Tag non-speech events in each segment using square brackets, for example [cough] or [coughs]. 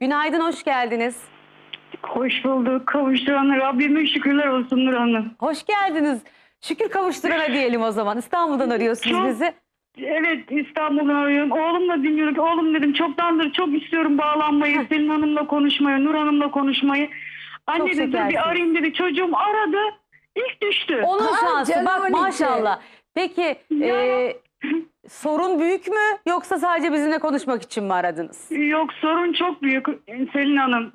Günaydın, hoş geldiniz. Hoş bulduk. Kavuşturan Rabbime şükürler olsun Nur Hanım. Hoş geldiniz. Şükür kavuşturana diyelim o zaman. İstanbul'dan arıyorsunuz Çok- bizi. Evet İstanbul'dan arıyorum. Oğlumla dinliyorum. Oğlum dedim çoktandır çok istiyorum bağlanmayı. Selin Hanım'la konuşmayı, Nur Hanım'la konuşmayı. Anne Çok dedi bir arayayım dedi. Çocuğum aradı. İlk düştü. Onun Ha, şansı bak maşallah. Peki e, sorun büyük mü yoksa sadece bizimle konuşmak için mi aradınız? Yok sorun çok büyük Selin Hanım.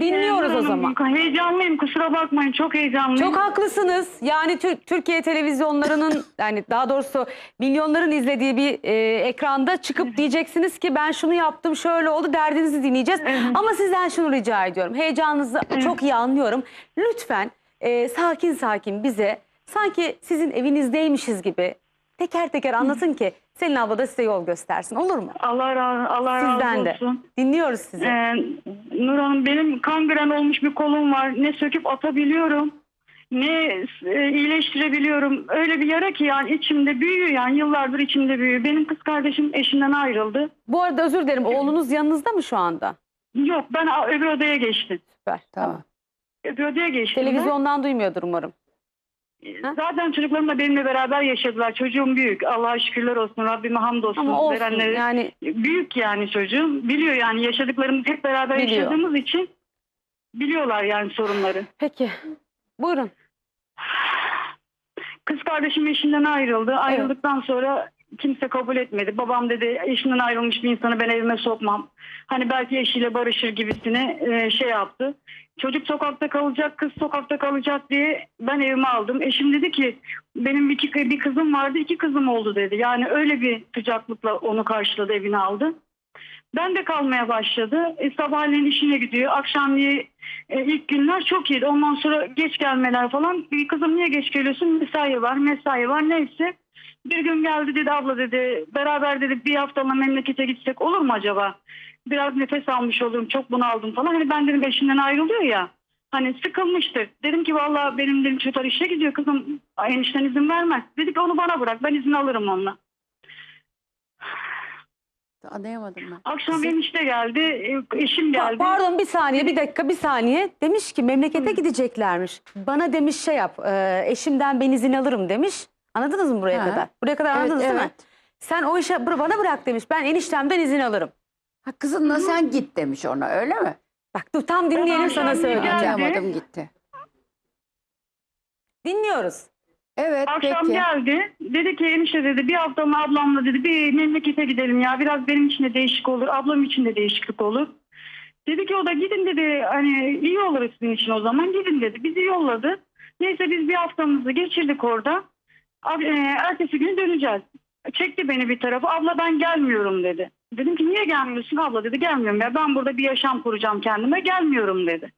Dinliyoruz o zaman. Heyecanlıyım kusura bakmayın çok heyecanlıyım. Çok haklısınız. Yani Tür- Türkiye televizyonlarının [laughs] yani daha doğrusu milyonların izlediği bir e, ekranda çıkıp diyeceksiniz ki ben şunu yaptım şöyle oldu derdinizi dinleyeceğiz. Ama sizden şunu rica ediyorum. Heyecanınızı çok iyi anlıyorum. Lütfen e, sakin sakin bize sanki sizin evinizdeymişiz gibi teker teker anlatın ki Selin abla da size yol göstersin olur mu? Allah razı, Allah Sizden razı de. olsun. Dinliyoruz sizi. Ee, Nur Hanım benim kangren olmuş bir kolum var. Ne söküp atabiliyorum ne e, iyileştirebiliyorum. Öyle bir yara ki yani içimde büyüyor yani yıllardır içimde büyüyor. Benim kız kardeşim eşinden ayrıldı. Bu arada özür dilerim oğlunuz yanınızda mı şu anda? Yok ben a- öbür odaya geçtim. Süper. Tamam. Öbür odaya geçtim. ben. Televizyondan duymuyordur umarım. Ha? Zaten çocuklarım da benimle beraber yaşadılar. Çocuğum büyük. Allah'a şükürler olsun. Rabbime hamdolsun. Ama olsun Verenleri- yani Büyük yani çocuğum. Biliyor yani yaşadıklarımızı hep beraber Biliyor. yaşadığımız için biliyorlar yani sorunları. Peki. Buyurun. Kız kardeşim eşinden ayrıldı. Ayrıldıktan sonra kimse kabul etmedi. Babam dedi eşinden ayrılmış bir insanı ben evime sokmam. Hani belki eşiyle barışır gibisine e, şey yaptı. Çocuk sokakta kalacak, kız sokakta kalacak diye ben evime aldım. Eşim dedi ki benim iki, bir kızım vardı, iki kızım oldu dedi. Yani öyle bir sıcaklıkla onu karşıladı, evine aldı. Ben de kalmaya başladı. E, sabahleyin işine gidiyor. Akşamleyin e, ilk günler çok iyiydi. Ondan sonra geç gelmeler falan. Bir kızım niye geç geliyorsun? Mesai var, mesai var. Neyse. Bir gün geldi dedi abla dedi. Beraber dedi bir haftalığına memlekete gitsek olur mu acaba? Biraz nefes almış olurum. Çok bunaldım falan. Hani ben dedim eşinden ayrılıyor ya. Hani sıkılmıştır. Dedim ki vallahi benim dedim çocuklar işe gidiyor kızım. Enişten izin vermez. Dedi ki onu bana bırak. Ben izin alırım onunla. Anlayamadım ben. Akşam Kızı- enişte geldi. e, Eşim Pa- geldi. Pardon bir saniye bir dakika bir saniye. Demiş ki memlekete gideceklermiş. Bana demiş şey yap e, eşimden ben izin alırım demiş. Anladınız mı buraya Ha. kadar? Buraya kadar Evet, anladınız değil mi? evet. Sen o işe bana bırak demiş. Ben eniştemden izin alırım. Ha, kızınla sen git demiş ona öyle mi? Bak dur tam dinleyelim sana sonra söyleyeceğim. geldi. Anlayamadım gitti. Dinliyoruz. Evet Akşam peki. geldi. Dedi ki enişte dedi bir haftalığına ablamla dedi bir memlekete gidelim ya. Biraz benim için de değişik olur. Ablam için de değişiklik olur. Dedi ki o da gidin dedi hani iyi olur sizin için o zaman gidin dedi. Bizi yolladı. Neyse biz bir haftamızı geçirdik orada. E, ertesi gün döneceğiz. Çekti beni bir tarafa. Abla ben gelmiyorum dedi. Dedim ki niye gelmiyorsun abla dedi. Gelmiyorum ya ben burada bir yaşam kuracağım kendime gelmiyorum dedi.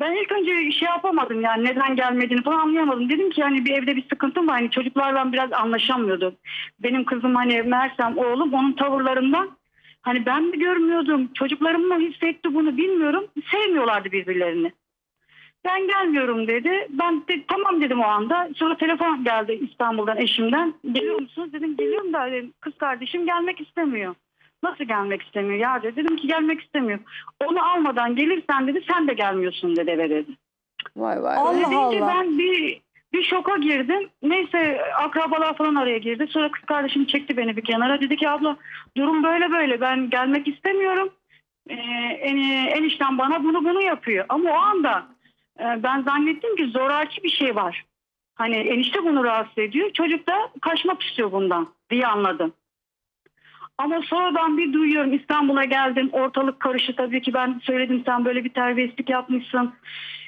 Ben ilk önce şey yapamadım yani neden gelmediğini falan anlayamadım. Dedim ki hani bir evde bir sıkıntım var. Hani çocuklarla biraz anlaşamıyordum. Benim kızım hani Mersem oğlum onun tavırlarından hani ben mi görmüyordum çocuklarım mı hissetti bunu bilmiyorum. Sevmiyorlardı birbirlerini. Ben gelmiyorum dedi. Ben de tamam dedim o anda. Sonra telefon geldi İstanbul'dan eşimden. Geliyor musunuz? Dedim geliyorum da dedim, kız kardeşim gelmek istemiyor. Nasıl gelmek istemiyor ya dedi. Dedim ki gelmek istemiyor. Onu almadan gelirsen dedi sen de gelmiyorsun dedi eve dedi. Vay vay. Allah Öyle Allah. ben bir bir şoka girdim. Neyse akrabalar falan araya girdi. Sonra kız kardeşim çekti beni bir kenara. Dedi ki abla durum böyle böyle ben gelmek istemiyorum. Ee, en, enişten bana bunu bunu yapıyor. Ama o anda ben zannettim ki zoraki bir şey var. Hani enişte bunu rahatsız ediyor. Çocuk da kaçmak istiyor bundan diye anladım. Ama sonradan bir duyuyorum İstanbul'a geldim ortalık karıştı tabii ki ben söyledim sen böyle bir terbiyesizlik yapmışsın.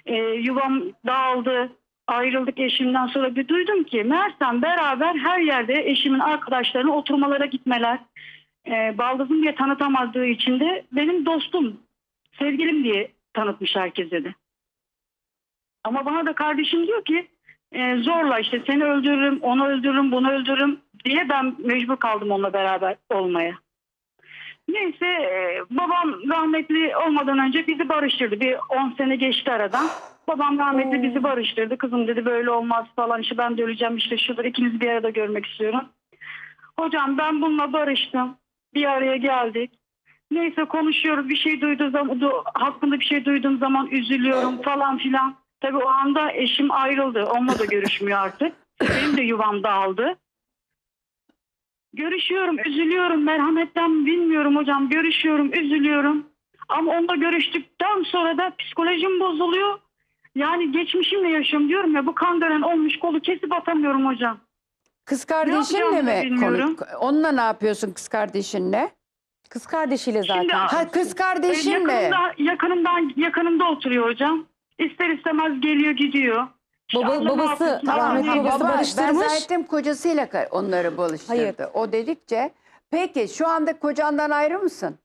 Ee, yuvam dağıldı ayrıldık eşimden sonra bir duydum ki Mersem beraber her yerde eşimin arkadaşlarına oturmalara gitmeler. Ee, baldızım diye tanıtamadığı için de benim dostum sevgilim diye tanıtmış herkese de. Ama bana da kardeşim diyor ki e, zorla işte seni öldürürüm, onu öldürürüm, bunu öldürürüm diye ben mecbur kaldım onunla beraber olmaya. Neyse e, babam rahmetli olmadan önce bizi barıştırdı. Bir 10 sene geçti aradan. Babam rahmetli Oo. bizi barıştırdı. Kızım dedi böyle olmaz falan işte ben de öleceğim işte şudur ikinizi bir arada görmek istiyorum. Hocam ben bununla barıştım. Bir araya geldik. Neyse konuşuyoruz. Bir şey duyduğum zaman, hakkında bir şey duyduğum zaman üzülüyorum falan filan. Tabii o anda eşim ayrıldı. Onunla da görüşmüyor artık. Benim de yuvam dağıldı. Görüşüyorum, üzülüyorum. Merhametten bilmiyorum hocam. Görüşüyorum, üzülüyorum. Ama onunla görüştükten sonra da psikolojim bozuluyor. Yani geçmişimle yaşıyorum diyorum ya bu kan dönen olmuş kolu kesip atamıyorum hocam. Kız kardeşinle mi? bilmiyorum. Onunla ne yapıyorsun kız kardeşinle? Kız kardeşiyle zaten. Şimdi- Ha kız kardeşinle. Yakınımda, yakınımdan, yakınımda oturuyor hocam. İster istemez geliyor gidiyor. İşte Baba- Allah babası, muhabbet- rahmetli babası Baba ben barıştırmış. zannettim kocasıyla ka- onları barıştırdı. O dedikçe. Peki şu anda kocandan ayrı mısın?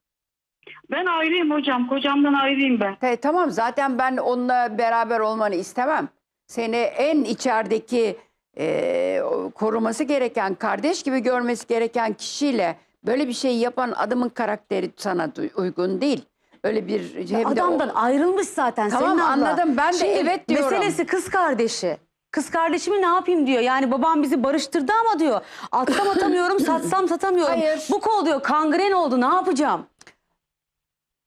Ben ayrıyım hocam. Kocamdan ayrıyım ben. Te- tamam zaten ben onunla beraber olmanı istemem. Seni en içerideki e, o- koruması gereken, kardeş gibi görmesi gereken kişiyle böyle bir şey yapan adamın karakteri sana du- uygun değil. Öyle bir hem de o- Adamdan ayrılmış zaten Tamam, Selin abla. anladım. Ben de evet diyorum. Meselesi kız kardeşi. Kız kardeşimi ne yapayım diyor. Yani babam bizi barıştırdı ama diyor. Atsam atamıyorum, [laughs] satsam satamıyorum. Hayır. Bu kol diyor kangren oldu ne yapacağım?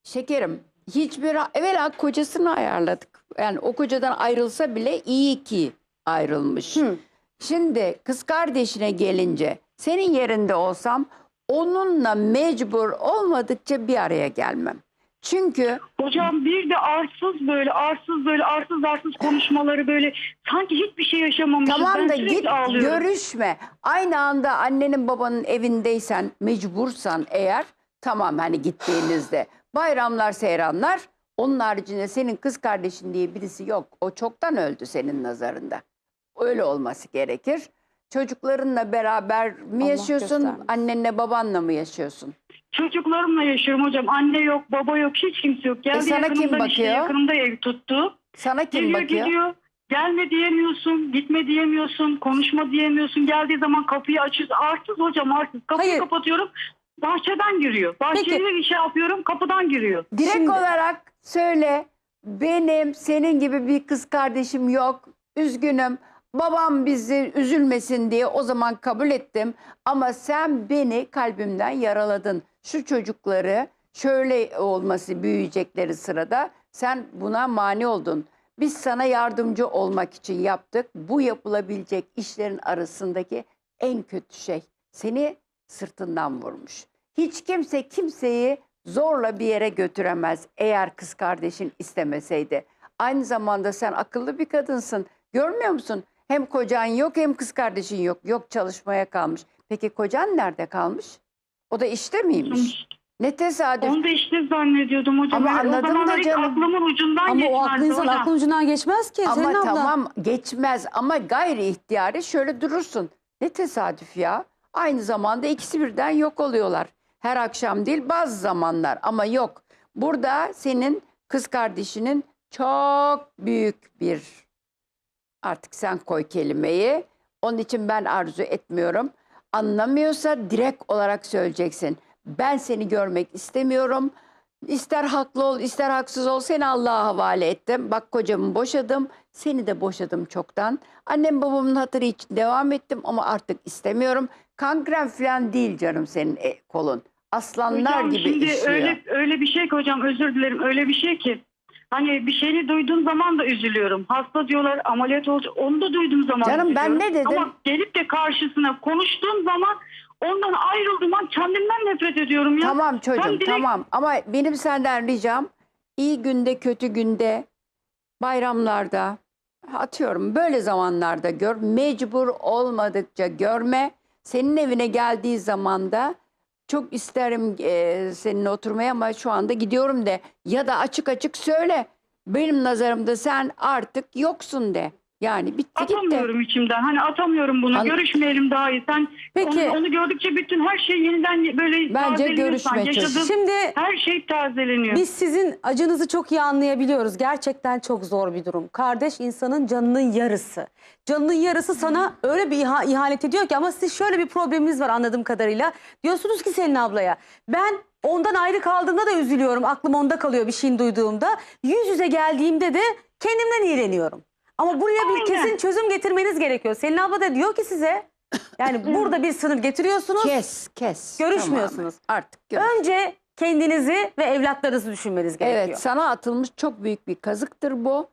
Şekerim hiçbir evvela kocasını ayarladık. Yani o kocadan ayrılsa bile iyi ki ayrılmış. Hı. Şimdi kız kardeşine gelince senin yerinde olsam onunla mecbur olmadıkça bir araya gelmem. Çünkü Hocam bir de arsız böyle arsız böyle arsız arsız konuşmaları böyle sanki hiçbir şey yaşamamışız. tamam ben da git ağlıyorum. görüşme. Aynı anda annenin babanın evindeysen mecbursan eğer tamam hani gittiğinizde bayramlar seyranlar onun haricinde senin kız kardeşin diye birisi yok. O çoktan öldü senin nazarında. Öyle olması gerekir. Çocuklarınla beraber mi Allah yaşıyorsun? göstermesin. Annenle babanla mı yaşıyorsun? Çocuklarımla yaşıyorum hocam. Anne yok, baba yok, hiç kimse yok. Geldi E sana kim yakınımda işte bakıyor? yakınımda ev tuttu. Sana kim Geliyor bakıyor? gidiyor. Gelme diyemiyorsun, gitme diyemiyorsun, konuşma diyemiyorsun. Geldiği zaman kapıyı açıyoruz. Arsız hocam arsız. Kapıyı Hayır. kapatıyorum. Bahçeden giriyor. Bahçeye bir şey yapıyorum kapıdan giriyor. Direkt Şimdi- olarak söyle. Benim senin gibi bir kız kardeşim yok. Üzgünüm. Babam bizi üzülmesin diye o zaman kabul ettim. Ama sen beni kalbimden yaraladın. Şu çocukları şöyle olması büyüyecekleri sırada sen buna mani oldun. Biz sana yardımcı olmak için yaptık. Bu yapılabilecek işlerin arasındaki en kötü şey. Seni sırtından vurmuş. Hiç kimse kimseyi zorla bir yere götüremez eğer kız kardeşin istemeseydi. Aynı zamanda sen akıllı bir kadınsın. Görmüyor musun? Hem kocan yok hem kız kardeşin yok. Yok çalışmaya kalmış. Peki kocan nerede kalmış? O da işte miymiş? Ne tesadüf. Onu da işte zannediyordum hocam. Ama Yani o anladım da zamanlar hiç canım. aklımın ucundan Ama o aklı insan hocam. aklın ucundan geçmez ki Ama Selin abla. tamam geçmez ama gayri ihtiyari şöyle durursun. Ne tesadüf ya. Aynı zamanda ikisi birden yok oluyorlar. Her akşam değil bazı zamanlar ama yok. Burada senin kız kardeşinin çok büyük bir artık sen koy kelimeyi. Onun için ben arzu etmiyorum. Anlamıyorsa direkt olarak söyleyeceksin. Ben seni görmek istemiyorum. İster haklı ol, ister haksız ol seni Allah'a havale ettim. Bak kocamı boşadım, seni de boşadım çoktan. Annem babamın hatırı için devam ettim ama artık istemiyorum. Kangren falan değil canım senin e, kolun. Aslanlar Hocam gibi şimdi işliyor. öyle öyle bir şey ki hocam özür dilerim öyle bir şey ki hani bir şeyini duyduğum zaman da üzülüyorum. Hasta diyorlar ameliyat olacak onu da duyduğum zaman Canım ben üzülüyorum. ne dedim? Ama gelip de karşısına konuştuğum zaman ondan ayrıldığım an kendimden nefret ediyorum ya. Tamam çocuğum Ben direkt- tamam ama benim senden ricam iyi günde kötü günde bayramlarda atıyorum böyle zamanlarda gör mecbur olmadıkça görme senin evine geldiği zaman da çok isterim e, seninle oturmaya ama şu anda gidiyorum de. Ya da açık açık söyle. Benim nazarımda sen artık yoksun de yani bitti gitti. Atamıyorum içimden. Hani atamıyorum bunu. An- Görüşmeyelim daha iyi. Sen Peki. onu, onu gördükçe bütün her şey yeniden böyle Bence tazeleniyor görüşme sanki. çocuğum. Yaşadığım Şimdi her şey tazeleniyor. Biz sizin acınızı çok iyi anlayabiliyoruz. Gerçekten çok zor bir durum. Kardeş insanın canının yarısı. Canının yarısı sana öyle bir iha- ihanet ediyor ki ama siz şöyle bir probleminiz var anladığım kadarıyla. Diyorsunuz ki Selin ablaya ben ondan ayrı kaldığımda da üzülüyorum. Aklım onda kalıyor bir şeyin duyduğumda. Yüz yüze geldiğimde de kendimden iğreniyorum. Ama buraya bir Aynen. kesin çözüm getirmeniz gerekiyor. Selin abla da diyor ki size yani [coughs] burada bir sınır getiriyorsunuz. Kes kes. Görüşmüyorsunuz. Tamamen. Artık görüş. Önce kendinizi ve evlatlarınızı düşünmeniz gerekiyor. Evet sana atılmış çok büyük bir kazıktır bu.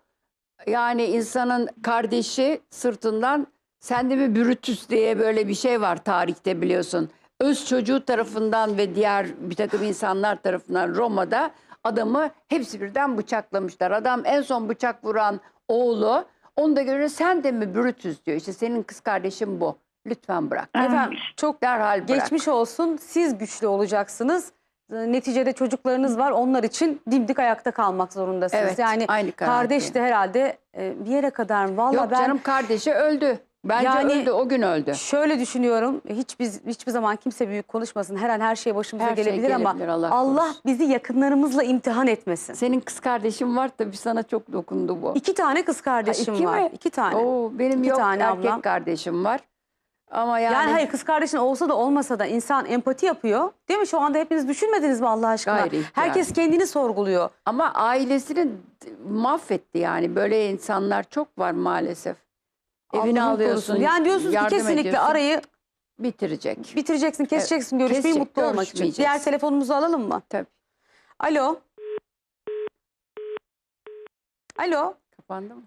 Yani insanın kardeşi sırtından sende mi Brutus diye böyle bir şey var tarihte biliyorsun. Öz çocuğu tarafından ve diğer bir takım insanlar tarafından Roma'da adamı hepsi birden bıçaklamışlar. Adam en son bıçak vuran oğlu onu da görünce sen de mi Brutus diyor. İşte senin kız kardeşin bu. Lütfen bırak. Efendim çok Derhal bırak. geçmiş olsun. Siz güçlü olacaksınız. Neticede çocuklarınız var. Onlar için dimdik ayakta kalmak zorundasınız. Evet, yani aynı kardeş de herhalde e, bir yere kadar. Valla Yok ben canım kardeşi öldü. Bence Yani- öldü o gün öldü. Şöyle düşünüyorum. Hiç biz hiçbir zaman kimse büyük konuşmasın. Her an her şey başımıza Her şey gelebilir ama Allah Allah, korusun. bizi yakınlarımızla imtihan etmesin. Senin kız kardeşin var tabii sana çok dokundu bu. İki tane kız kardeşim iki var. mi? İki tane. Oo, benim İki yok tane erkek ablam. kardeşim var. Ama yani, Yani, hayır kız kardeşin olsa da olmasa da insan empati yapıyor. Değil mi? Şu anda hepiniz düşünmediniz mi Allah aşkına? Gayri ihtiyar. Herkes kendini sorguluyor. ama ailesini mahvetti yani. Böyle insanlar çok var maalesef. Evini alıyorsun. korusun. Yani diyorsunuz ki yardım kesinlikle ediyorsun, arayı bitirecek. bitireceksin, keseceksin görüşmeyi kesecek, mutlu olmak için. görüşmeyeceğiz. Diğer telefonumuzu alalım mı? Tabii. Alo. Alo. Kapandı mı?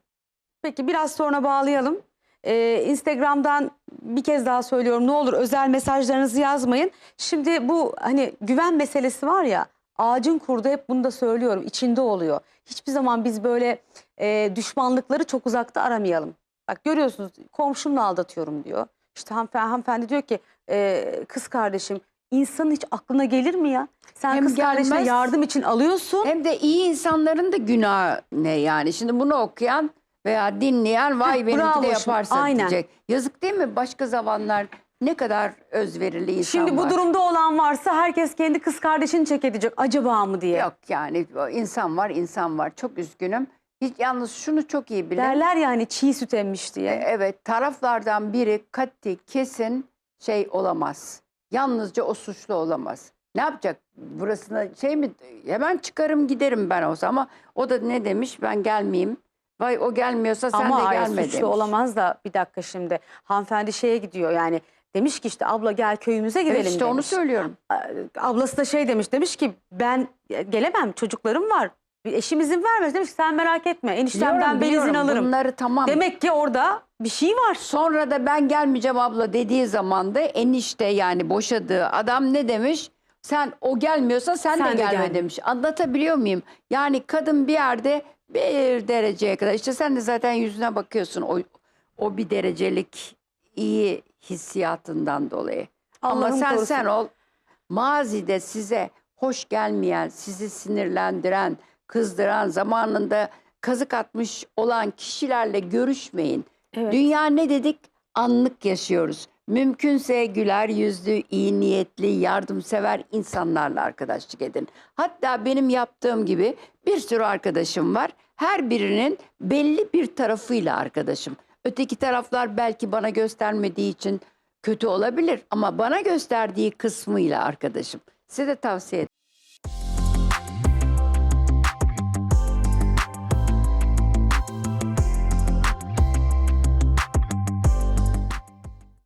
Peki biraz sonra bağlayalım. Ee, Instagram'dan bir kez daha söylüyorum ne olur özel mesajlarınızı yazmayın. Şimdi bu hani güven meselesi var ya ağacın kurdu hep bunu da söylüyorum içinde oluyor. Hiçbir zaman biz böyle e, düşmanlıkları çok uzakta aramayalım. Bak görüyorsunuz komşumla aldatıyorum diyor. İşte hanımefendi, hanımefendi diyor ki e, kız kardeşim insanın hiç aklına gelir mi ya? Sen Hem kız kardeşine gelmez. yardım için alıyorsun. Hem de iyi insanların da günahı ne yani? Şimdi bunu okuyan veya dinleyen vay Heh, benimki bravo de şimdi, yaparsa aynen. diyecek. Yazık değil mi? Başka zamanlar ne kadar özverili insan Şimdi bu var. durumda olan varsa herkes kendi kız kardeşini çek edecek acaba mı diye. Yok yani insan var insan var. Çok üzgünüm. Hiç yalnız şunu çok iyi bilin. Derler ya hani çiğ süt emmiş diye. E, Evet taraflardan biri kati kesin şey olamaz. Yalnızca o suçlu olamaz. Ne yapacak? Burasına şey mi hemen çıkarım giderim ben olsa ama o da ne demiş ben gelmeyeyim. Vay o gelmiyorsa sen Ama de gelme suçlu demiş. olamaz da bir dakika şimdi. Hanımefendi şeye gidiyor yani demiş ki işte abla gel köyümüze gidelim Evet, işte onu demiş. söylüyorum. Ablası da şey demiş demiş ki ben gelemem çocuklarım var. Eşim izin vermez demiş ki sen merak etme eniştemden Biliyorum, ben izin biliyorum. alırım. Bunları tamam. Demek ki orada bir şey var. Sonra da ben gelmeyeceğim abla dediği zaman da enişte yani boşadığı adam ne demiş? Sen o gelmiyorsa sen, Sen de de gelme gelme. demiş. Anlatabiliyor muyum? Yani kadın bir yerde bir dereceye kadar işte sen de zaten yüzüne bakıyorsun o o bir derecelik iyi hissiyatından dolayı. Ama Allah'ım sen korusun. sen ol. Mazide size hoş gelmeyen, sizi sinirlendiren, kızdıran, zamanında kazık atmış olan kişilerle görüşmeyin. Evet. Dünya ne dedik? Anlık yaşıyoruz. Mümkünse güler yüzlü, iyi niyetli, yardımsever insanlarla arkadaşlık edin. Hatta benim yaptığım gibi bir sürü arkadaşım var. Her birinin belli bir tarafıyla arkadaşım. Öteki taraflar belki bana göstermediği için kötü olabilir ama bana gösterdiği kısmıyla arkadaşım. Size de tavsiye